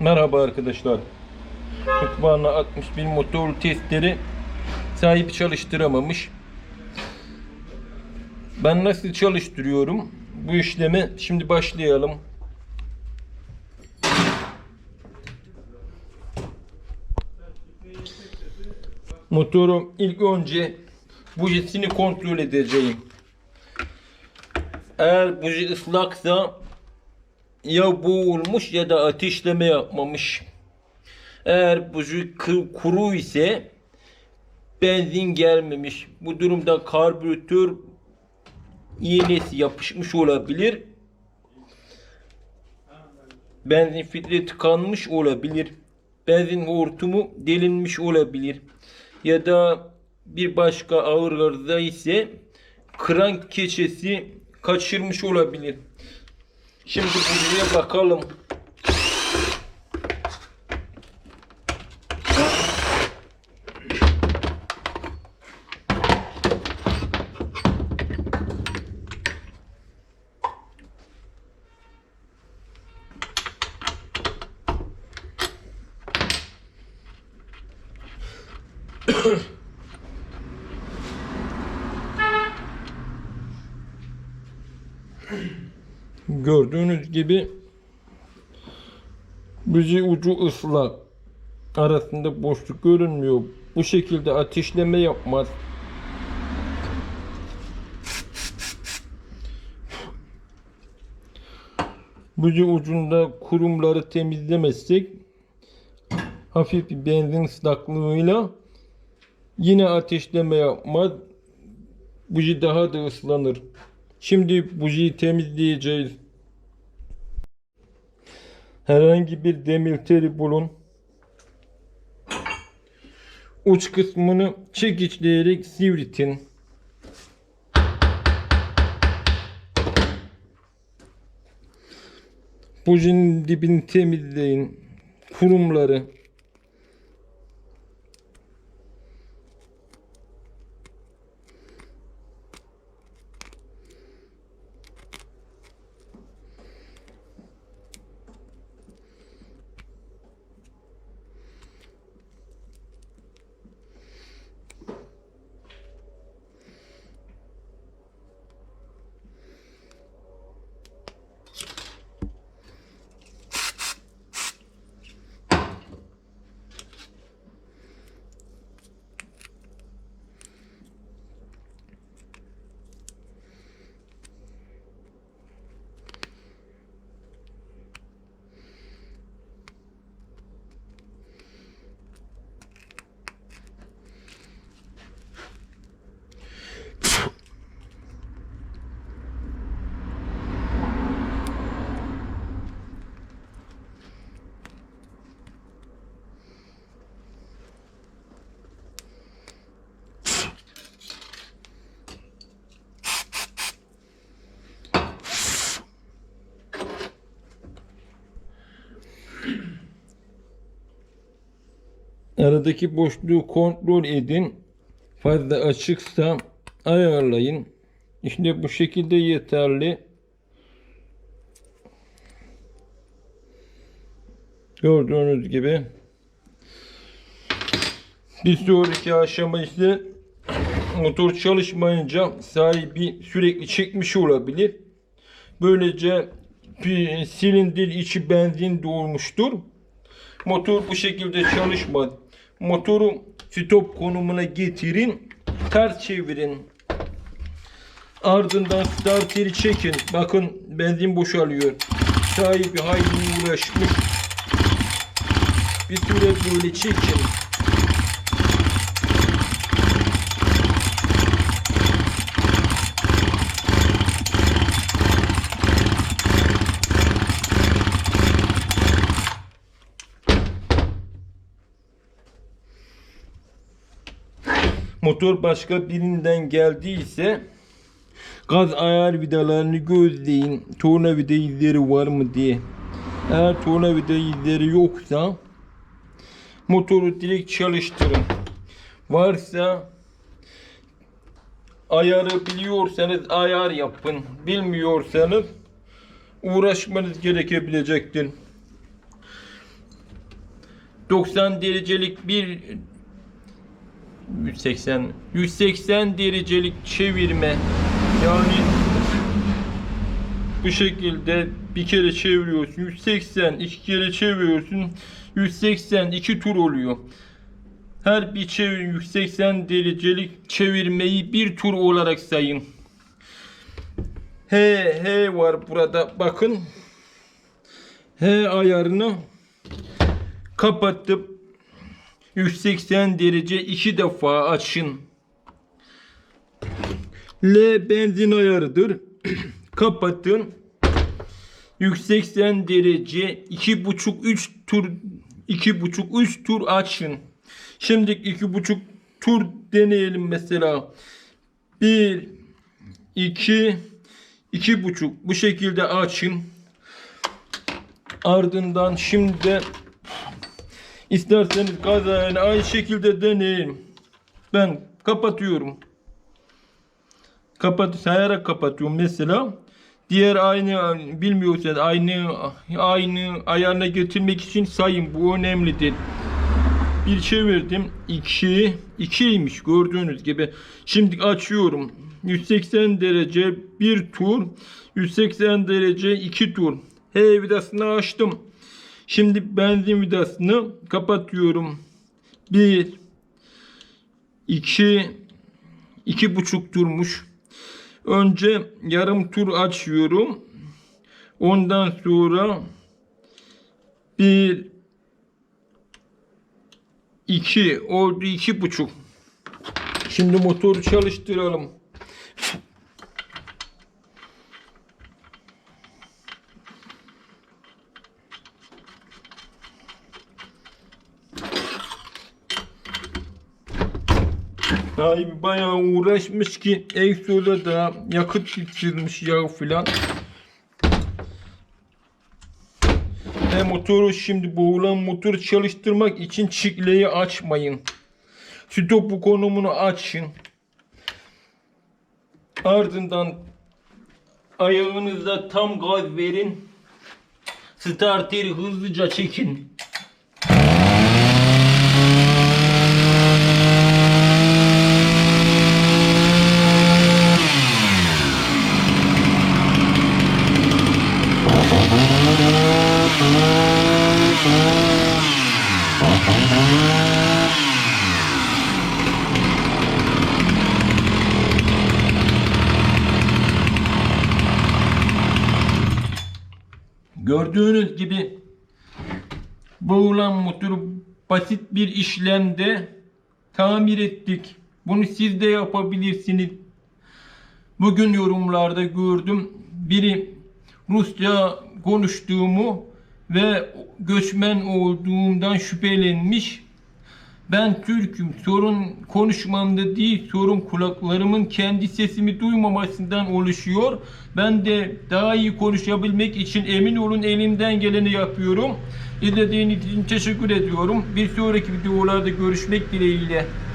Merhaba arkadaşlar. Mutfağına 61 motor testleri sahibi çalıştıramamış. Ben nasıl çalıştırıyorum? Bu işlemi şimdi başlayalım. Motoru ilk önce bujisini kontrol edeceğim. Eğer buji ıslaksa ya boğulmuş ya da ateşleme yapmamış. Eğer buji kuru ise benzin gelmemiş. Bu durumda karbüratör iğnesi yapışmış olabilir. Benzin filtre tıkanmış olabilir. Benzin hortumu delinmiş olabilir. Ya da bir başka ağır arıza ise krank keçesi kaçırmış olabilir. Şimdi buraya bakalım. Gördüğünüz gibi buji ucu ıslak. Arasında boşluk görünmüyor. Bu şekilde ateşleme yapmaz. Buji ucunda kurumları temizlemezsek hafif bir benzin ıslaklığıyla yine ateşleme yapmaz. Buji daha da ıslanır. Şimdi bujiyi temizleyeceğiz. Herhangi bir demir teli bulun. Uç kısmını çekiçleyerek sivritin. Bujinin dibini temizleyin. Kurumları. Aradaki boşluğu kontrol edin. Fazla açıksa ayarlayın. İşte bu şekilde yeterli. Gördüğünüz gibi. Bir sonraki aşama ise motor çalışmayınca sahibi sürekli çekmiş olabilir. Böylece silindir içi benzin dolmuştur. Motor bu şekilde çalışmaz. Motoru stop konumuna getirin. Ters çevirin. Ardından starteri çekin. Bakın benzin boşalıyor. Sahibi hayli uğraşmış. Bir süre böyle çekin. Motor başka birinden geldiyse gaz ayar vidalarını gözleyin. Tornavida izleri var mı diye. Eğer tornavida izleri yoksa motoru direkt çalıştırın. Varsa ayarı biliyorsanız ayar yapın. Bilmiyorsanız uğraşmanız gerekebilecektir. 90 derecelik bir 180 180 derecelik çevirme. Yani bu şekilde bir kere çeviriyorsun 180 iki kere çeviriyorsun 180 iki tur oluyor. Her bir çevir 180 derecelik çevirmeyi bir tur olarak sayın. H H var burada bakın. H ayarını kapatıp 180 derece iki defa açın. L benzin ayarıdır. Kapatın. 180 derece iki buçuk üç tur iki buçuk üç tur açın. Şimdi iki buçuk tur deneyelim mesela. Bir, iki, iki buçuk bu şekilde açın. Ardından şimdi isterseniz kazayla aynı şekilde deneyin. Ben kapatıyorum. Kapat sayarak kapatıyorum mesela. Diğer aynı bilmiyorsanız aynı aynı ayarına getirmek için sayın. Bu önemlidir. Bir çevirdim. 2 2'ymiş gördüğünüz gibi. Şimdi açıyorum. 180 derece bir tur. 180 derece iki tur. H vidasını açtım. Şimdi benzin vidasını kapatıyorum. 1 2 iki buçuk turmuş. Önce yarım tur açıyorum. Ondan sonra bir iki oldu iki buçuk. Şimdi motoru çalıştıralım. Sahibi bayağı uğraşmış ki egzoda da yakıt bitirmiş yağ filan. Ve motoru şimdi boğulan motoru çalıştırmak için çikleyi açmayın. Stopu konumunu açın. Ardından ayağınızla tam gaz verin. Starteri hızlıca çekin. Gördüğünüz gibi boğulan motoru basit bir işlemde tamir ettik. Bunu siz de yapabilirsiniz. Bugün yorumlarda gördüm. Biri Rusça konuştuğumu ve göçmen olduğumdan şüphelenmiş. Ben Türk'üm. Sorun konuşmamda değil, sorun kulaklarımın kendi sesimi duymamasından oluşuyor. Ben de daha iyi konuşabilmek için emin olun elimden geleni yapıyorum. İzlediğiniz için teşekkür ediyorum. Bir sonraki videolarda görüşmek dileğiyle.